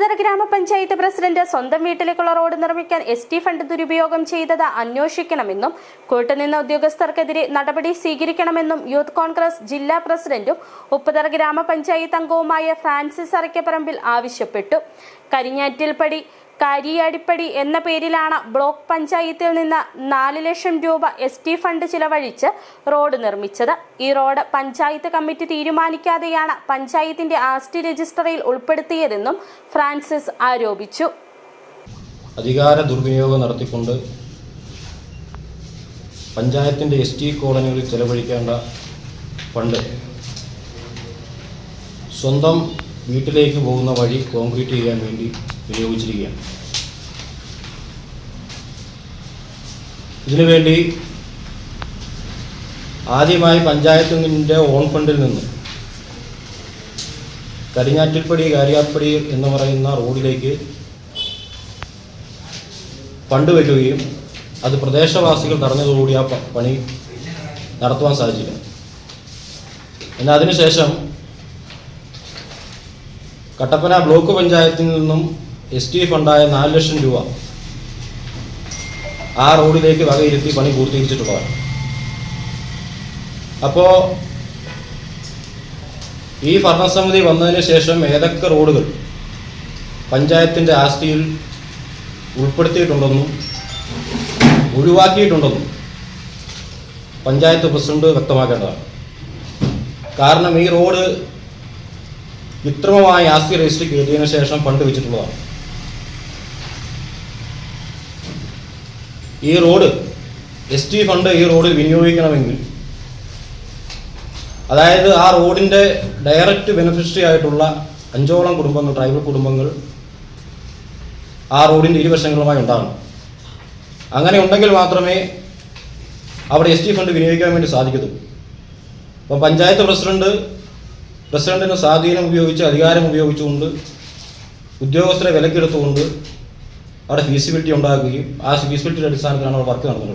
ഉപ്പുതറ ഗ്രാമപഞ്ചായത്ത് പ്രസിഡന്റ് സ്വന്തം വീട്ടിലേക്കുള്ള റോഡ് നിർമ്മിക്കാൻ എസ് ടി ഫണ്ട് ദുരുപയോഗം ചെയ്തത് അന്വേഷിക്കണമെന്നും കൂട്ടുനിന്ന ഉദ്യോഗസ്ഥർക്കെതിരെ നടപടി സ്വീകരിക്കണമെന്നും യൂത്ത് കോൺഗ്രസ് ജില്ലാ പ്രസിഡന്റും ഉപ്പുതറ ഗ്രാമപഞ്ചായത്ത് അംഗവുമായ ഫ്രാൻസിസ് അറയ്ക്കപ്പറമ്പിൽ ആവശ്യപ്പെട്ടു. കരിഞ്ഞാറ്റിൽപ്പടി കാരിയാടിപ്പടി എന്ന പേരിലാണ് ബ്ലോക്ക് പഞ്ചായത്തിൽ നിന്ന് നാല് ലക്ഷം രൂപ എസ് ടി ഫണ്ട് ചിലവഴിച്ച് റോഡ് നിർമ്മിച്ചത്. ഈ റോഡ് പഞ്ചായത്ത് കമ്മിറ്റി തീരുമാനിക്കാതെയാണ് പഞ്ചായത്തിന്റെ ആസ്തി രജിസ്റ്ററിൽ ഉൾപ്പെടുത്തിയതെന്നും ഫ്രാൻസിസ് ആരോപിച്ചു. അധികാര ദുർവിനിയോഗം നടത്തിക്കൊണ്ട് പഞ്ചായത്തിന്റെ എസ് ടി കോളനികളിൽ ചെലവഴിക്കേണ്ട ഫണ്ട് സ്വന്തം വീട്ടിലേക്ക് പോകുന്ന വഴി കോൺക്രീറ്റ് ചെയ്യാൻ വേണ്ടി വിനിയോഗിച്ചിരിക്കുകയാണ് ഇതിനുവേണ്ടി ആദ്യമായി പഞ്ചായത്തിന്റെ ഓൺ ഫണ്ടിൽ നിന്ന് കരിഞ്ഞാറ്റിൽപ്പടി കാര്യാപ്പടി എന്ന് പറയുന്ന റോഡിലേക്ക് ഫണ്ട് വയ്ക്കുകയും അത് പ്രദേശവാസികൾ തടഞ്ഞതോടുകൂടി ആ പണി നടത്തുവാൻ സാധിച്ചില്ല. എന്നാൽ അതിനുശേഷം കട്ടപ്പന ബ്ലോക്ക് പഞ്ചായത്തിൽ നിന്നും എസ് ടി ഫണ്ടായ നാല് ലക്ഷം രൂപ ആ റോഡിലേക്ക് വകയിരുത്തി പണി പൂർത്തീകരിച്ചിട്ടുള്ളതാണ് അപ്പോൾ ഈ ഭരണസമിതി വന്നതിന് ശേഷം ഏതൊക്കെ റോഡുകൾ പഞ്ചായത്തിന്റെ ആസ്തിയിൽ ഉൾപ്പെടുത്തിയിട്ടുണ്ടെന്നും ഒഴിവാക്കിയിട്ടുണ്ടെന്നും പഞ്ചായത്ത് പ്രസിഡന്റ് വ്യക്തമാക്കേണ്ടതാണ്. കാരണം ഈ റോഡ് കൃത്രിമമായി ആസ്തി രജിസ്റ്റർ ചെയ്തതിനു ശേഷം ഫണ്ട് വെച്ചിട്ടുള്ളതാണ്. ഈ റോഡ് എസ് ടി ഫണ്ട് ഈ റോഡിൽ വിനിയോഗിക്കണമെങ്കിൽ അതായത് ആ റോഡിന്റെ ഡയറക്റ്റ് ബെനിഫിഷ്യറി ആയിട്ടുള്ള അഞ്ചോളം കുടുംബങ്ങൾ ട്രൈബൽ കുടുംബങ്ങൾ ആ റോഡിന്റെ ഇരുവശങ്ങളുമായി ഉണ്ടാകണം. അങ്ങനെ ഉണ്ടെങ്കിൽ മാത്രമേ അവിടെ എസ് ടി ഫണ്ട് വിനിയോഗിക്കാൻ വേണ്ടി സാധിക്കത്തുള്ളൂ അപ്പം പഞ്ചായത്ത് പ്രസിഡന്റ് പ്രസിഡന്റിന് സ്വാധീനം ഉപയോഗിച്ച് അധികാരം ഉപയോഗിച്ചുകൊണ്ട് ഉദ്യോഗസ്ഥരെ വിലക്കെടുത്തുകൊണ്ട് അവിടെ ഫീസിബിലിറ്റി ഉണ്ടാക്കുകയും ആ ഫീസിബിലിറ്റിയുടെ അടിസ്ഥാനത്തിലാണ് അവിടെ വർക്ക് നടന്നിട്ടുള്ളത്